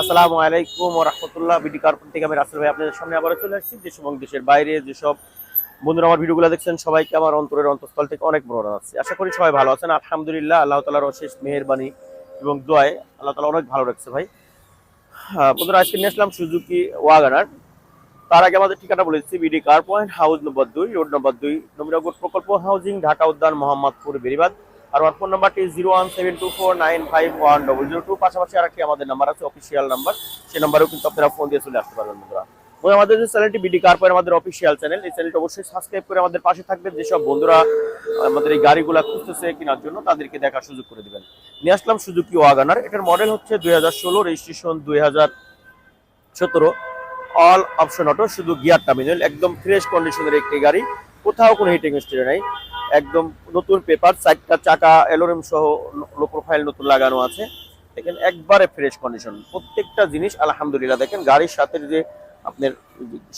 আসসালামু আলাইকুম রহমতুল্লাহ। বিডি কার্পন থেকে আমি রাসেল ভাই আপনাদের সামনে আবার চলে আসছি। দেশ এবং দেশের বাইরে যেসব বন্ধুরা আমার ভিডিওগুলো দেখছেন, সবাইকে আমার অন্তরের অন্তঃস্থল থেকে অনেক বড় আছে। আশা করি সবাই ভালো আছেন। আলহামদুলিল্লাহ, আল্লাহ তালার অশেষ মেহেরবানি এবং দোয়ায় আল্লাহ তালা অনেক ভালো রাখছে ভাই। বন্ধুরা, আজকে নিয়ে আসলাম সুজুকি ওয়াগানার। তার আগে আমাদের ঠিকানা বলেছি BD car point house number দুই, রোড নম্বর দুই নমিরাগর প্রকল্প হাউজিং, ঢাকা উদ্যান, মোহাম্মদপুর বেরিবাদ আর আমার ফোন নাম্বারটি zero one seven two four nine five one double zero two. পাশাপাশি আর একটি আমাদের নাম্বার আছে অফিসিয়াল নাম্বার। সেই নাম্বারেও কিন্তু আপনারা ফোন দিয়ে চলে আসতে পারবেন বন্ধুরা। এবং আমাদের যে চ্যানেলটি বিডি কার পয়েন্ট আমাদের অফিসিয়াল চ্যানেল এই চ্যানেলটি অবশ্যই সাবস্ক্রাইব করে আমাদের পাশে থাকবেন। যেসব বন্ধুরা আমাদের এই গাড়িগুলা খুঁজতেছে কেনার জন্য, তাদেরকে দেখার সুযোগ করে দেবেন। নিয়ে আসলাম সুজুকি ওয়াগানার এটার মডেল হচ্ছে দুই হাজার ষোলো রেজিস্ট্রেশন দুই হাজার সতেরো। অল অপশন অটো শুধু গিয়ারটা মিনুল একদম ফ্রেশ কন্ডিশনের একটি গাড়ি। কোথাও কোনো হিটিং স্টিয়ার নাই। একদম নতুন পেপার চারটা চাকা এলোরিম সহ লো প্রোফাইল নতুন লাগানো আছে। দেখেন, একবারে ফ্রেশ কন্ডিশন প্রত্যেকটা জিনিস, আলহামদুলিল্লাহ, দেখেন, গাড়ির সাথে যে আপনার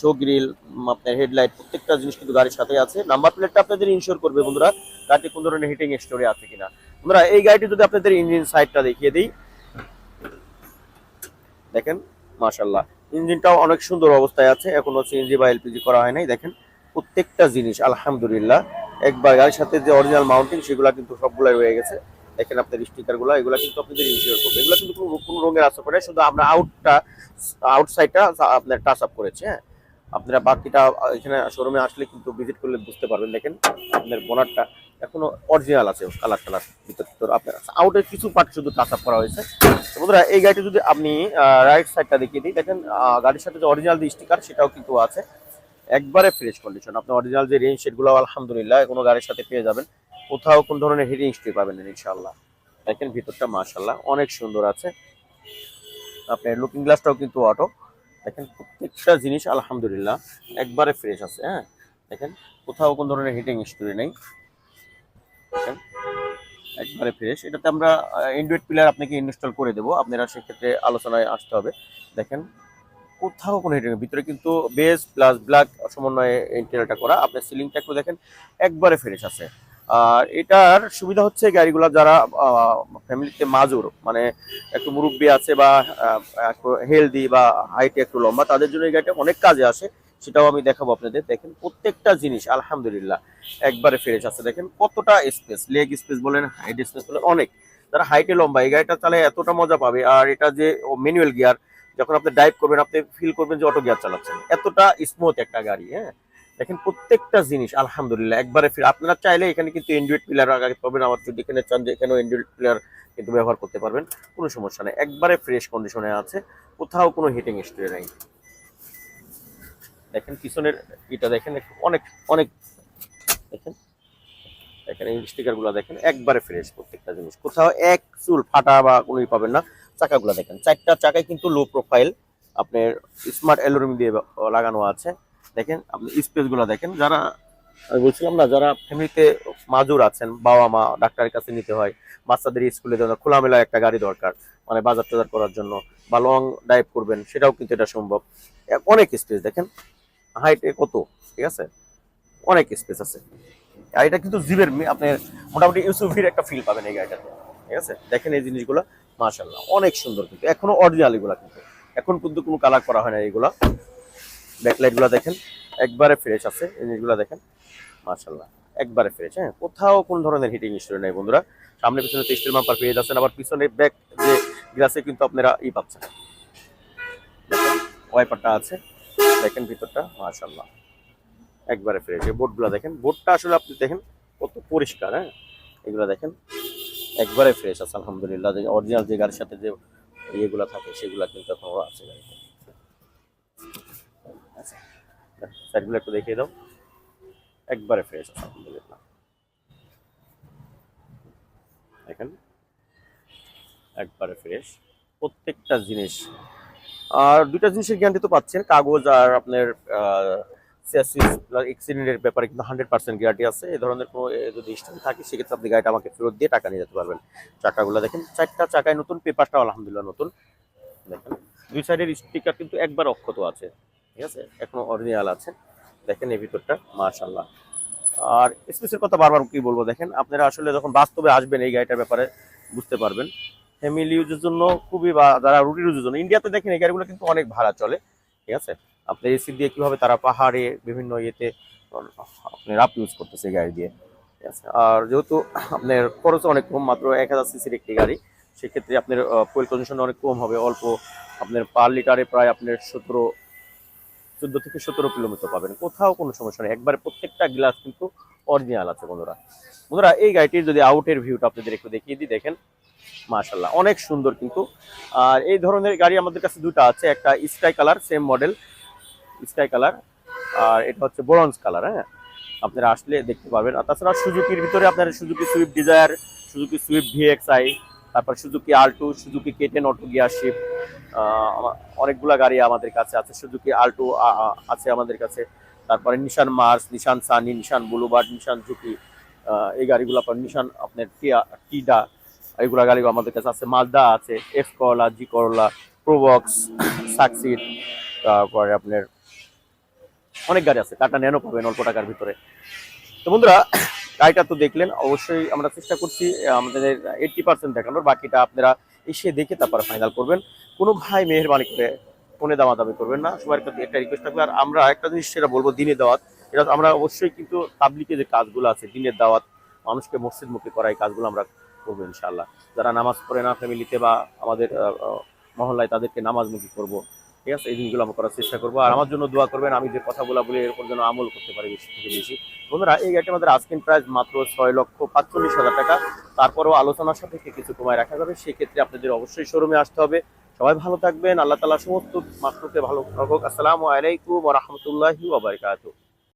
শো গ্রিল আপনার হেডলাইট প্রত্যেকটা জিনিস কিন্তু গাড়ির সাথে আছে। নাম্বার প্লেটটা আপনাদের ইনশিওর করবে, বন্ধুরা, গাড়িতে কোন ধরনের হিটিং স্টোরি আছে কিনা। বন্ধুরা, এই গাড়িটি যদি আপনাদের ইঞ্জিন সাইডটা দেখিয়ে দিই। দেখেন মাশাল্লাহ ইঞ্জিনটাও অনেক সুন্দর অবস্থায় আছে। এখনও সিএনজি বা এলপিজি করা হয় নাই, দেখেন। প্রত্যেকটা জিনিস, আলহামদুলিল্লাহ একবার গাড়ির সাথে যে অরিজিনাল মাউন্টিং সেগুলো কিন্তু সবগুলাই রয়ে গেছে। দেখেন আপনার স্টিকারগুলো, এগুলো কিন্তু আপনাদের ইনশিওর করবে এগুলো কিন্তু কোনো রঙের আসা করে শুধু আমরা আউটটা আউটসাইডটা আপনার টাচ আপ করেছে হ্যাঁ। আপনারা বাকিটা এখানে শোরুমে আসলে কিন্তু ভিজিট করলে বুঝতে পারবেন। দেখেন আপনার বোনারটা এখনও অরিজিনাল আছে কালার টালার ভিতর ভিতর। আপনার আউটের কিছু পার্ট শুধু টাচ আপ করা হয়েছে। বন্ধুরা, এই গাড়িটি যদি আপনি রাইট সাইডটা দেখিয়ে দিই, দেখেন গাড়ির সাথে যে অরিজিনাল যে স্টিকার সেটাও কিন্তু আছে। একবারে ফ্রেশ কন্ডিশন আপনি অরিজিনাল যে রেঞ্জ সেটগুলো আলহামদুলিল্লাহ, কোনো গাড়ির সাথে পেয়ে যাবেন। কোথাও কোন ধরনের হিটিং স্ট্রি পাবেন না ইনশাল্লাহ দেখেন ভিতরটা মাশাল্লাহ অনেক সুন্দর আছে। আপনার লুকিং গ্লাসটাও কিন্তু অটো দেখেন প্রত্যেকটা জিনিস, আলহামদুলিল্লাহ, একবারে ফ্রেশ আছে হ্যাঁ? দেখেন, কোথাও কোন ধরনের হিটিং স্টোরি নেই। দেখেন, একবারে ফ্রেশ এটাতে আমরা অ্যান্ড্রয়েড প্লেয়ার আপনাকে ইনস্টল করে দেবো। আপনারা সেক্ষেত্রে আলোচনায় আসতে হবে। দেখেন কোথাও কোনো হিটিং ভিতরে কিন্তু বেস প্লাস ব্ল্যাক সমন্বয়ে ইন্টেরিয়রটা করা। আপনার সিলিংটা একটু দেখেন, একবারে ফ্রেশ আছে। আর এটার সুবিধা হচ্ছে গাড়িগুলো যারা ফ্যামিলিতে মাজুর মানে একটু মুরব্বী আছে বা একটু হেলদি বা হাইটে একটু লম্বা, তাদের জন্য এই গাড়িটা অনেক কাজে আসে। সেটাও আমি দেখাবো আপনাদের। দেখেন প্রত্যেকটা জিনিস, আলহামদুলিল্লাহ, একবারে ফ্রেশ আছে। দেখেন কতটা স্পেস লেগ স্পেস বলেন হাইট স্পেস বলেন, অনেক। যারা হাইটে লম্বা, এই গাড়িটা চালে এতটা মজা পাবে। আর এটা যে ম্যানুয়াল গিয়ার যখন আপনি ড্রাইভ করবেন, আপনি ফিল করবেন যে অটো গিয়ার চালাচ্ছেন। এতটা স্মুথ একটা গাড়ি হ্যাঁ? দেখেন প্রত্যেকটা জিনিস, আলহামদুলিল্লাহ, একবারে ফির আপনারা চাইলে এখানে কিন্তু অ্যান্ড্রয়েড প্লেয়ার আগে পাবেন। আমার যদি এখানে চান যে এখানেও অ্যান্ড্রয়েড প্লেয়ার কিন্তু ব্যবহার করতে পারবেন, কোনো সমস্যা নেই। একবারে ফ্রেশ কন্ডিশনে আছে, কোথাও কোনো হিটিং স্টোরি নেই। দেখেন পিছনের এটা দেখেন অনেক অনেক, দেখেন দেখেন এই স্টিকারগুলো দেখেন, একবারে ফ্রেশ প্রত্যেকটা জিনিস। কোথাও এক চুল ফাটা বা কোনোই পাবেন না। চাকাগুলো দেখেন। চারটা চাকায় কিন্তু লো প্রোফাইল আপনার স্মার্ট অ্যালুমিনিয়াম দিয়ে লাগানো আছে। দেখেন, আপনি স্পেসগুলো দেখেন। যারা, আমি বলছিলাম না, যারা ফ্যামিলিতে মাজুর আছেন, বাবা মা, ডাক্তারের কাছে নিতে হয়, বাচ্চাদের স্কুলে দেওয়া খোলামেলা একটা গাড়ি দরকার মানে বাজার টাজার করার জন্য বা লং ড্রাইভ করবেন, সেটাও কিন্তু এটা সম্ভব। অনেক স্পেস দেখেন। হাইটে কত? ঠিক আছে? অনেক স্পেস আছে। আর এটা কিন্তু জিপের মি- আপনার মোটামুটি ইউসুফির একটা ফিল পাবেন এই গাড়িটাতে। ঠিক আছে? দেখেন এই জিনিসগুলো। মাশাল্লাহ অনেক সুন্দর কিন্তু। এখনও অরিজিনাল এগুলা কিন্তু। এখন কিন্তু কোনো কালার করা হয় না এগুলা। ব্যাকলাইটগুলা দেখেন, একবারে ফ্রেশ আছে জিনিসগুলো দেখেন। মাশাল্লাহ একবারে ফ্রেশ হ্যাঁ। কোথাও কোন ধরনের হিটিং স্টোরি নেই বন্ধুরা। সামনে পিছনে টেস্টের মাম্পার পেয়ে যাচ্ছেন, আবার পিছনে ব্যাক যে গ্লাসে কিন্তু আপনারা ই পাচ্ছেন। ওয়াইপারটা আছে, দেখেন ভিতরটা মাশাল্লাহ একবারে ফ্রেশ বোর্ডগুলো দেখেন। বোর্ডটা আসলে আপনি দেখেন, কত পরিষ্কার হ্যাঁ। এগুলো দেখেন একবারে ফ্রেশ আছে, আলহামদুলিল্লাহ। যে অরিজিনাল যে গাড়ির সাথে যে ইয়েগুলো থাকে, সেগুলো কিন্তু এখনও আছে গাড়িতে। আচ্ছা সাইডগুলো একটু দেখিয়ে দাও। একবারে ফ্রেশ আছে, আলহামদুলিল্লাহ। দেখেন, একবারে ফ্রেশ প্রত্যেকটা জিনিস, আর দুইটা জিনিসের গ্যারান্টি তো পাচ্ছেন, কাগজ আর আপনার এক্সিডেন্টের ব্যাপারে কিন্তু হান্ড্রেড পার্সেন্ট গ্যারান্টি আছে। এই ধরনের কোনো যদি স্ট্যান্ড থাকে, সেক্ষেত্রে আপনি গাড়িটা আমাকে ফেরত দিয়ে টাকা নিয়ে যেতে পারবেন। চাকাগুলো দেখেন, চারটা চাকায় নতুন পেপারটাও আলহামদুলিল্লাহ নতুন। দেখেন, দুই সাইডের স্টিকার কিন্তু একবার অক্ষত আছে। ঠিক আছে? এখনও অরিজিনাল আছে। দেখেন এই ভিতরটা মাশাল্লাহ আর স্পেসের কথা বারবার কি বলব, দেখেন, আপনারা আসলে যখন বাস্তবে আসবেন এই গাড়িটার ব্যাপারে, বুঝতে পারবেন। ফ্যামিলি ইউজের জন্য খুবই বা, যারা রুটি ইউজের জন্য ইন্ডিয়াতে দেখেন এই গাড়িগুলো কিন্তু অনেক ভাড়া চলে। ঠিক আছে? আপনি এসি দিয়ে কীভাবে তারা পাহাড়ে বিভিন্ন ইয়েতে, আপনি রাপ ইউজ করতেছে গাড়ি দিয়ে। ঠিক আছে? আর যেহেতু আপনার খরচ অনেক কম, মাত্র এক হাজার সিসির একটি গাড়ি, সেক্ষেত্রে আপনার ফুয়েল কনজিশন অনেক কম হবে। অল্প আপনার পার লিটারে প্রায় আপনার সতেরো, চোদ্দ থেকে সতেরো কিলোমিটার পাবেন। কোথাও কোনো সমস্যা নেই। একবারে প্রত্যেকটা গ্লাস কিন্তু অরিজিনাল আছে বন্ধুরা। বন্ধুরা, এই গাড়িটির যদি আউটের ভিউটা আপনাদের একটু দেখিয়ে দিই, দেখেন। মাশাল্লাহ অনেক সুন্দর কিন্তু। আর এই ধরনের গাড়ি আমাদের কাছে দুটো আছে। একটা sky colour same model sky colour, আর এটা হচ্ছে ব্রঞ্জ কালার হ্যাঁ? আপনারা আসলে দেখতে পারবেন। আর তাছাড়া সুজুকির ভিতরে আপনার Suzuki Swift Dzire, Suzuki Swift VXI, তারপর Suzuki Alto, Suzuki K ten auto গিয়ারশিপ অনেকগুলা গাড়ি আমাদের কাছে আছে। সুজুকি আল্টু আছে আমাদের কাছে। তারপরে Nissan March, Nissan Sunny, Nissan Bluebird, নিশান ঝুঁকি এই গাড়িগুলো আপনার নিশান, আপনার টিয়া, টিডা, এইগুলা গাড়ি আমাদের কাছে আছে। মালদা আছে, এফ করলা, জি করলা, প্রোবক্স সাকসিড তারপরে আপনার অনেক গাড়ি আছে, টাটা ন্যানো পাবেন অল্প টাকার ভিতরে। তো বন্ধুরা, গাড়িটা তো দেখলেন, অবশ্যই আমরা চেষ্টা করছি আমাদের এইটটি পার্সেন্ট দেখানোর, বাকিটা আপনারা এসে দেখে তারপরে ফাইনাল করবেন। কোনো ভাই মেহরবানি করে ফোনে দামা দাবি করবেন না, সবার কাছে একটা রিকোয়েস্ট থাকবে আর আমরা একটা জিনিস সেটা বলব দিনে দাওয়াত। এটা আমরা অবশ্যই কিন্তু তাবলিকে যে কাজগুলো আছে, দিনের দাওয়াত, মানুষকে মসজিদ মুখী করা এই কাজগুলো আমরা করব ইনশাল্লাহ যারা নামাজ পড়ে না ফ্যামিলিতে বা আমাদের মহল্লায় তাদেরকে নামাজমুখী করব ঠিক আছে? এই জিনিসগুলো আমরা করার চেষ্টা করব। আর আমার জন্য দোয়া করবেন, আমি যে কথা বলা বলি এরপর যেন আমল করতে পারি বেশি থেকে বেশি। বন্ধুরা, এই গাড়িটা আমাদের আস্কিং প্রাইস মাত্র ছয় লক্ষ পাঁচচল্লিশ হাজার টাকা। তারপরেও আলোচনার সাথে কিছু কমায় রাখা যাবে, সেক্ষেত্রে আপনাদের অবশ্যই শোরুমে আসতে হবে। সবাই ভালো থাকবেন, আল্লাহ তালা সমস্ত মাত্রকে ভালো রাখুক আসসালামু আলাইকুম রহমতুল্লাহি ওবরকাতুহ